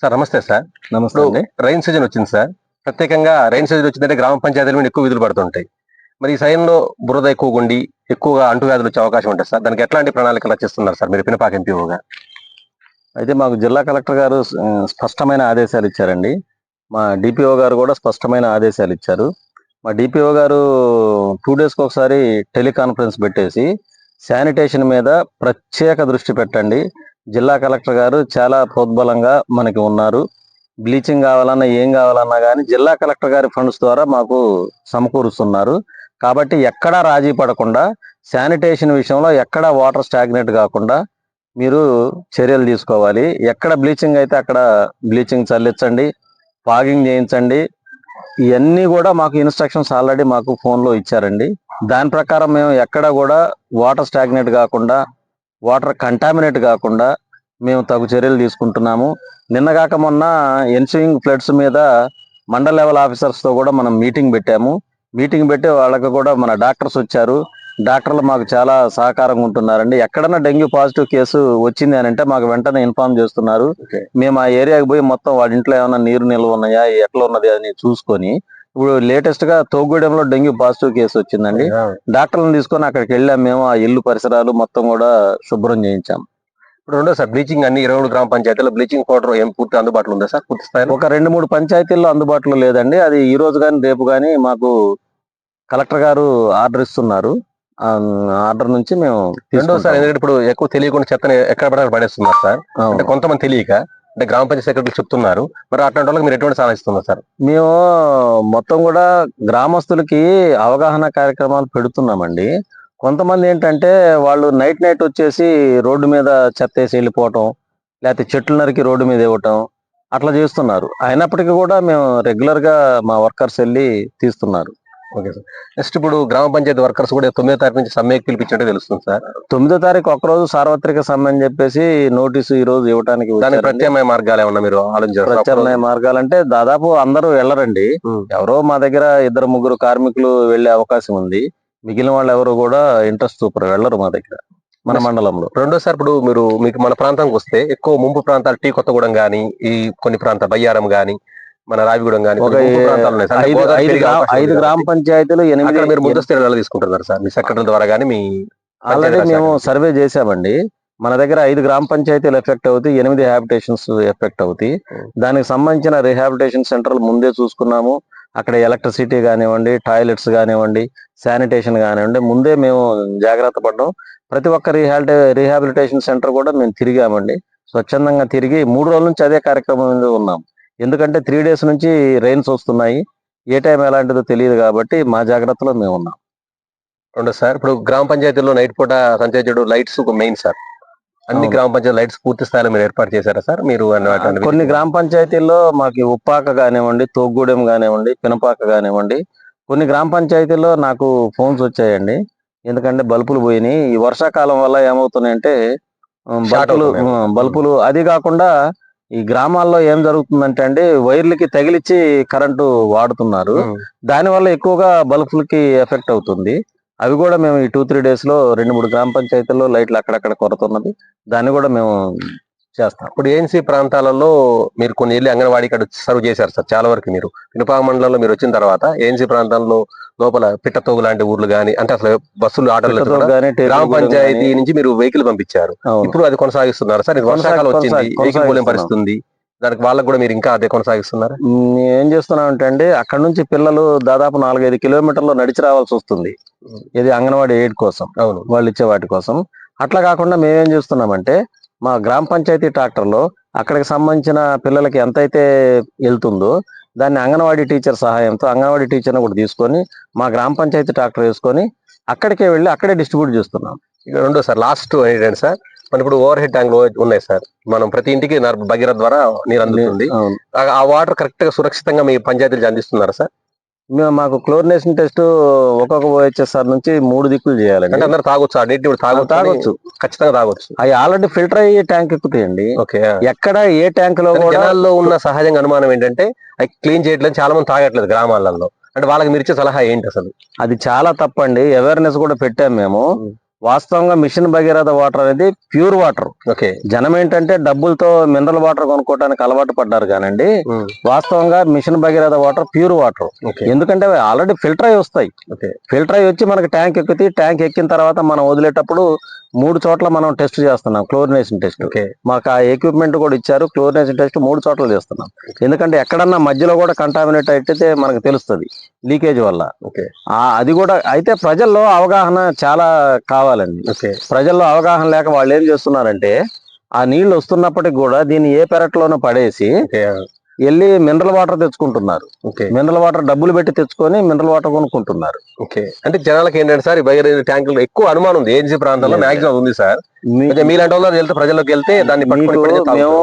Sir నమస్తే sir. నమస్తే rain season వచ్చింది సార్. ప్రత్యేకంగా రైన్ సీజన్ వచ్చిందంటే గ్రామ పంచాయతీల మీద ఎక్కువ విధులు పడుతుంటాయి. మరి ఈ సమయంలో బురద ఎక్కువగా ఉండి ఎక్కువగా అంటువ్యాధులు వచ్చే అవకాశం ఉంటుంది సార్. దానికి ఎట్లాంటి ప్రణాళికలు రచిస్తున్నారు సార్ మీరు? పినపాక ఎంపీఓగా అయితే మాకు జిల్లా కలెక్టర్ గారు స్పష్టమైన ఆదేశాలు ఇచ్చారండి. మా డిపిఓ గారు కూడా స్పష్టమైన ఆదేశాలు ఇచ్చారు. మా డిపిఓ గారు టూ డేస్కి ఒకసారి టెలికాన్ఫరెన్స్ పెట్టేసి శానిటేషన్ మీద ప్రత్యేక దృష్టి పెట్టండి. జిల్లా కలెక్టర్ గారు చాలా ప్రోద్బలంగా మనకి ఉన్నారు. బ్లీచింగ్ కావాలన్నా ఏం కావాలన్నా కానీ జిల్లా కలెక్టర్ గారి ఫండ్స్ ద్వారా మాకు సమకూరుస్తున్నారు. కాబట్టి ఎక్కడా రాజీ పడకుండా శానిటేషన్ విషయంలో ఎక్కడా వాటర్ స్టాగ్నేట్ కాకుండా మీరు చర్యలు తీసుకోవాలి. ఎక్కడ బ్లీచింగ్ అయితే అక్కడ బ్లీచింగ్ చల్లించండి ఫాగింగ్ చేయించండి. ఇవన్నీ కూడా మాకు ఇన్స్ట్రక్షన్స్ ఆల్రెడీ మాకు ఫోన్లో ఇచ్చారండి. దాని ప్రకారం మేము ఎక్కడ కూడా వాటర్ స్టాగ్నేట్ కాకుండా వాటర్ కంటామినేట్ కాకుండా మేము తగు చర్యలు తీసుకుంటున్నాము. నిన్నగాక మొన్న ఎన్సూయింగ్ ఫ్లడ్స్ మీద మండల లెవెల్ ఆఫీసర్స్తో కూడా మనం మీటింగ్ పెట్టాము. మీటింగ్ పెట్టి వాళ్ళకి కూడా మన డాక్టర్స్ వచ్చారు. డాక్టర్లు మాకు చాలా సహకారంగా ఉంటున్నారండి. ఎక్కడన్నా డెంగ్యూ పాజిటివ్ కేసు వచ్చింది అని అంటే మాకు వెంటనే ఇన్ఫార్మ్ చేస్తున్నారు. మేము ఆ ఏరియాకి పోయి మొత్తం వాళ్ళ ఇంట్లో ఏమైనా నీరు నిల్వ ఉన్నాయా ఎట్లా ఉన్నది అని చూసుకొని ఇప్పుడు లేటెస్ట్గా తోగూడెంలో డెంగ్యూ పాజిటివ్ కేసు వచ్చిందండి. డాక్టర్లను తీసుకొని అక్కడికి వెళ్ళాం మేము. ఆ ఇల్లు పరిసరాలు మొత్తం కూడా శుభ్రం చేయించాం. రెండో సార్ బ్లీచింగ్ అన్ని ఇరవై మూడు గ్రామ పంచాయతీలో బ్లీచింగ్ పౌడర్ ఏం పూర్తి అందుబాటులో ఉందా సార్? పూర్తి స్థాయిలో? ఒక రెండు మూడు పంచాయతీల్లో అందుబాటులో లేదండి. అది ఈ రోజు కానీ రేపు కానీ మాకు కలెక్టర్ గారు ఆర్డర్ ఇస్తున్నారు. ఆర్డర్ నుంచి మేము రెండో సార్ తీసుకుంటాం. ఎందుకంటే ఇప్పుడు ఎక్కువ తెలియకుండా చెత్తని ఎక్కడ పడాలి పడేస్తున్నారు సార్. అంటే. కొంతమంది తెలియక అంటే గ్రామ పంచాయతీ సెక్రటరీ చెప్తున్నారు. మరి అట్లాంటి వాళ్ళకి మీరు ఎటువంటి సలహా ఇస్తున్నారు సార్? మేము మొత్తం కూడా గ్రామస్తులకి అవగాహన కార్యక్రమాలు పెడుతున్నామండి. కొంతమంది ఏంటంటే వాళ్ళు నైట్ నైట్ వచ్చేసి రోడ్డు మీద చెత్త వేసి వెళ్ళిపోవటం లేకపోతే చెట్లు నరికి రోడ్డు మీద ఇవ్వటం అట్లా చేస్తున్నారు. అయినప్పటికీ కూడా మేము రెగ్యులర్గా మా వర్కర్స్ వెళ్ళి తీస్తున్నారు. Okay sir. నెక్స్ట్ ఇప్పుడు గ్రామ పంచాయతీ వర్కర్స్ కూడా తొమ్మిదో తారీఖు నుంచి సమ్మెకి పిలిపించినట్టు తెలుస్తుంది సార్. తొమ్మిదో తారీఖు ఒక్కరోజు సార్వత్రిక సమ్మె అని చెప్పేసి నోటీసు ఈ రోజు ఇవ్వడానికి. ప్రత్యామ్నాయ మార్గాలు ఏమన్నా మీరు ఆలోచించారు? ప్రత్యామ్నాయ మార్గాలంటే దాదాపు అందరూ వెళ్ళరండి. ఎవరో మా దగ్గర ఇద్దరు ముగ్గురు కార్మికులు వెళ్ళే అవకాశం ఉంది. మిగిలిన వాళ్ళు ఎవరు కూడా ఇంట్రెస్ట్ చూపరు వెళ్ళరు మా దగ్గర మన. మండలంలో రెండోసారి ఇప్పుడు మీరు మీకు మన ప్రాంతానికి వస్తే ఎక్కువ ముంపు ప్రాంతాలు టీ కొత్తగూడెం గానీ ఈ కొన్ని ప్రాంత బయ్యారం గానీ మన రావిగూడెం. అంటే ఐదు గ్రామ పంచాయతీలు ఎనిమిది మీరు ముందస్తు తీసుకుంటున్నారు సార్ మీ సెక్రటరీ ద్వారా గానీ మీ ఆల్రెడీ మేము. సర్వే చేశామండి మన దగ్గర ఐదు గ్రామ పంచాయతీలు ఎఫెక్ట్ అవుతాయి ఎనిమిది హ్యాబిటేషన్స్ ఎఫెక్ట్ అవుతాయి. దానికి సంబంధించిన రిహాబిటేషన్ సెంటర్లు ముందే చూసుకున్నాము అక్కడ ఎలక్ట్రిసిటీ కానివ్వండి టాయిలెట్స్ కానివ్వండి శానిటేషన్ కానివ్వండి ముందే మేము జాగ్రత్త పడ్డాం. ప్రతి ఒక్క రీహాబిటే రీహాబిలిటేషన్ సెంటర్ కూడా మేము తిరిగామండి. స్వచ్ఛందంగా తిరిగి మూడు రోజుల నుంచి అదే కార్యక్రమం ఉన్నాం. ఎందుకంటే త్రీ డేస్ నుంచి రెయిన్స్ వస్తున్నాయి. ఏ టైం ఎలాంటిదో తెలియదు కాబట్టి మా జాగ్రత్తలో మేము ఉన్నాం. రెండో సార్. ఇప్పుడు గ్రామ పంచాయతీలో నైట్ పూట సంచరించడం లైట్స్ మెయిన్ సార్. అన్ని. గ్రామ పంచాయతీ లైట్స్ పూర్తి స్థాయిలో మీరు ఏర్పాటు చేశారా సార్? మీరు కొన్ని గ్రామ పంచాయతీల్లో మాకు ఉప్పాక కానివ్వండి తోగ్గూడెం కానివ్వండి పినపాక కానివ్వండి కొన్ని గ్రామ పంచాయతీల్లో నాకు ఫోన్స్ వచ్చాయండి. ఎందుకంటే బల్బులు పోయినాయి. ఈ వర్షాకాలం వల్ల ఏమవుతున్నాయంటే Short బల్బులు అది కాకుండా ఈ గ్రామాల్లో ఏం జరుగుతుందంటే అండి వైర్లకి తగిలిచ్చి కరెంటు వాడుతున్నారు. దానివల్ల ఎక్కువగా బల్బులకి ఎఫెక్ట్ అవుతుంది. అవి కూడా మేము ఈ టూ త్రీ డేస్లో రెండు మూడు గ్రామ పంచాయతీల్లో లైట్లు అక్కడక్కడ కొరత ఉన్నది దాన్ని కూడా మేము చేస్తాం. ఇప్పుడు ఏఎన్సీ ప్రాంతాలలో మీరు కొన్ని వెళ్ళి అంగన్వాడీ ఇక్కడ సర్వ్ చేశారు సార్ చాలా వరకు మీరు. పినపాక మండలంలో మీరు వచ్చిన తర్వాత ఏఎన్సీ ప్రాంతాల్లో లోపల పిట్టతోగు లాంటి ఊర్లు గానీ అంటే అసలు బస్సులు ఆటోలు గ్రామ పంచాయతీ నుంచి మీరు వెహికల్ పంపించారు. ఇప్పుడు అది కొనసాగిస్తున్నారు సార్ ఇది వర్షాకాలం వచ్చింది వెహికల్ పోలేం కొనసాగిస్తున్నాం. దానికి వాళ్ళకు కూడా మీరు ఇంకా అదే కొనసాగిస్తున్నారు? మేము ఏం చేస్తున్నాం అంటే అండి అక్కడ నుంచి పిల్లలు దాదాపు నాలుగైదు కిలోమీటర్లు నడిచి రావాల్సి వస్తుంది. ఇది అంగన్వాడీ ఎయిడ్ కోసం. అవును. వాళ్ళు ఇచ్చే వాటి కోసం. అట్లా కాకుండా మేమేం చేస్తున్నామంటే మా గ్రామ పంచాయతీ ట్రాక్టర్లో అక్కడికి సంబంధించిన పిల్లలకి ఎంతైతే వెళ్తుందో దాన్ని అంగన్వాడీ టీచర్ సహాయంతో అంగన్వాడీ టీచర్ని కూడా తీసుకొని మా గ్రామ పంచాయతీ ట్రాక్టర్ వేసుకొని అక్కడికే వెళ్ళి అక్కడే డిస్ట్రిబ్యూట్ చేస్తున్నాం. ఇక రెండో సార్ లాస్ట్ ఏంటంటే సార్? మన ఇప్పుడు ఓవర్ హెడ్ ట్యాంక్ ఉన్నాయి సార్. మనం ప్రతి ఇంటికి నర్- భగీరథ ద్వారా నీరు అందుతుంది. ఆ- వాటర్ కరెక్ట్గా సురక్షితంగా మీ పంచాయతీలు అందిస్తున్నారా సార్? మేము మాకు క్లోరినేషన్ టెస్ట్ ఒక్కొక్క ఓహెచ్ఎస్ఆర్ నుంచి మూడు దిక్కులు అంటే చేయాలండి అందరు తాగొచ్చు ఆ ఇప్పుడు తాగొచ్చు తాగొచ్చు. ఖచ్చితంగా తాగొచ్చు. అవి ఆల్రెడీ ఫిల్టర్ అయ్యి ట్యాంక్ ఎక్కుతాయండి. ఓకే ఎక్కడ ఏ ట్యాంక్లో జనాల్లో ఉన్న సహజంగా అనుమానం ఏంటంటే అవి క్లీన్ చేయట్లేదు చాలా మంది తాగట్లేదు గ్రామాలలో. అంటే వాళ్ళకి మీరు ఇచ్చే సలహా ఏంటి అసలు? అది చాలా తప్పండి. అవేర్నెస్ కూడా పెట్టాం మేము. వాస్తవంగా మిషన్ భగీరథ వాటర్ అనేది ప్యూర్ వాటర్. ఓకే జనం ఏంటంటే డబ్బులతో మినరల్ వాటర్ కొనుక్కోవడానికి అలవాటు పడ్డారు కానండి. ఉమ్, వాస్తవంగా mission Bhagiratha water pure water. ఎందుకంటే అవి ఆల్రెడీ ఫిల్టర్ అయి వస్తాయి. ఫిల్టర్ అయి వచ్చి మనకి ట్యాంక్ ఎక్కుతాయి. ట్యాంక్ ఎక్కిన తర్వాత మనం వదిలేటప్పుడు మూడు చోట్ల మనం టెస్ట్ చేస్తున్నాం క్లోరినేషన్ టెస్ట్ ఓకే మాకు ఆ ఎక్విప్మెంట్ కూడా ఇచ్చారు క్లోరినేషన్ టెస్ట్ మూడు చోట్ల చేస్తున్నాం. ఎందుకంటే ఎక్కడన్నా మధ్యలో కూడా కంటామినేట్ అయితే మనకు తెలుస్తుంది లీకేజ్ వల్ల. ఓకే ఆ అది కూడా అయితే ప్రజల్లో అవగాహన చాలా కావాలండి. ఓకే ప్రజల్లో అవగాహన లేక వాళ్ళు ఏం చేస్తున్నారంటే ఆ నీళ్ళు వస్తున్నప్పటికి కూడా దీన్ని ఏ పెరట్లోనో పడేసి వెళ్ళి మినరల్ వాటర్ తెచ్చుకుంటున్నారు ఓకే మినరల్ వాటర్ డబ్బులు పెట్టి తెచ్చుకొని మినరల్ వాటర్ కొనుక్కుంటున్నారు ఓకే అంటే జనాలకు ఏంటంటే సార్ భగీరథ ట్యాంకులు ఎక్కువ అనుమానం ఉంది ఏజెన్సీ ప్రాంతంలో. మాక్సిమం ఉంది సార్ మీలాంటి వాళ్ళు వెళ్తే ప్రజల్లోకి వెళ్తే దాన్ని. మేము.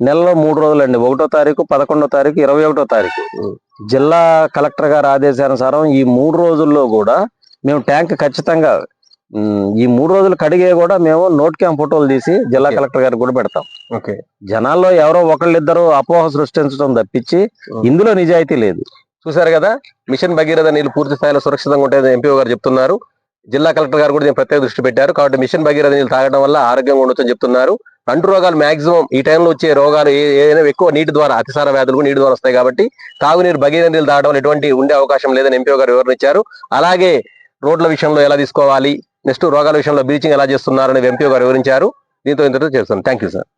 నెలలో మూడు రోజులండి ఒకటో తారీఖు పదకొండో తారీఖు ఇరవై ఒకటో తారీఖు ఉమ్. జిల్లా కలెక్టర్ గారి ఆదేశానుసారం ఈ మూడు రోజుల్లో కూడా మేము ట్యాంక్ ఖచ్చితంగా ఈ మూడు రోజులు కడిగే కూడా మేము నోట్ క్యామ్ ఫోటోలు తీసి జిల్లా. కలెక్టర్ గారికి కూడా పెడతాం. ఓకే జనాల్లో ఎవరో ఒకళ్ళిద్దరు అపోహ సృష్టించడం తప్పించి ఉమ్. ఇందులో నిజాయితీ లేదు. చూశారు కదా? మిషన్ భగీరథ నీళ్ళు పూర్తి స్థాయిలో సురక్షితంగా ఉంటాయని ఎంపీఓ గారు చెప్తున్నారు. జిల్లా కలెక్టర్ గారు కూడా దీని ప్రత్యేక దృష్టి పెట్టారు. కాబట్టి మిషన్ భగీరథ నీళ్ళు తాగడం వల్ల ఆరోగ్యంగా ఉండొచ్చని చెప్తున్నారు. అంటు రోగాలు మాక్సిమం ఈ టైంలో వచ్చే రోగాలు ఏదైనా ఎక్కువ నీటి ద్వారా అతిసార వ్యాధులు కూడా నీటి ద్వారా వస్తాయి కాబట్టి తాగునీరు భగీరథ నీళ్ళు తాగడం ఎటువంటి ఉండే అవకాశం లేదని ఎంపీఓ గారు వివరణ ఇచ్చారు. అలాగే రోడ్ల విషయంలో ఎలా తీసుకోవాలి? నెక్స్ట్ రోగాల విషయంలో బ్లీచింగ్ ఎలా చేస్తున్నారని ఎంపీఓ గారు వివరించారు. దీంతో ఇంతటితో చేస్తున్నాను థ్యాంక్ యూ సార్.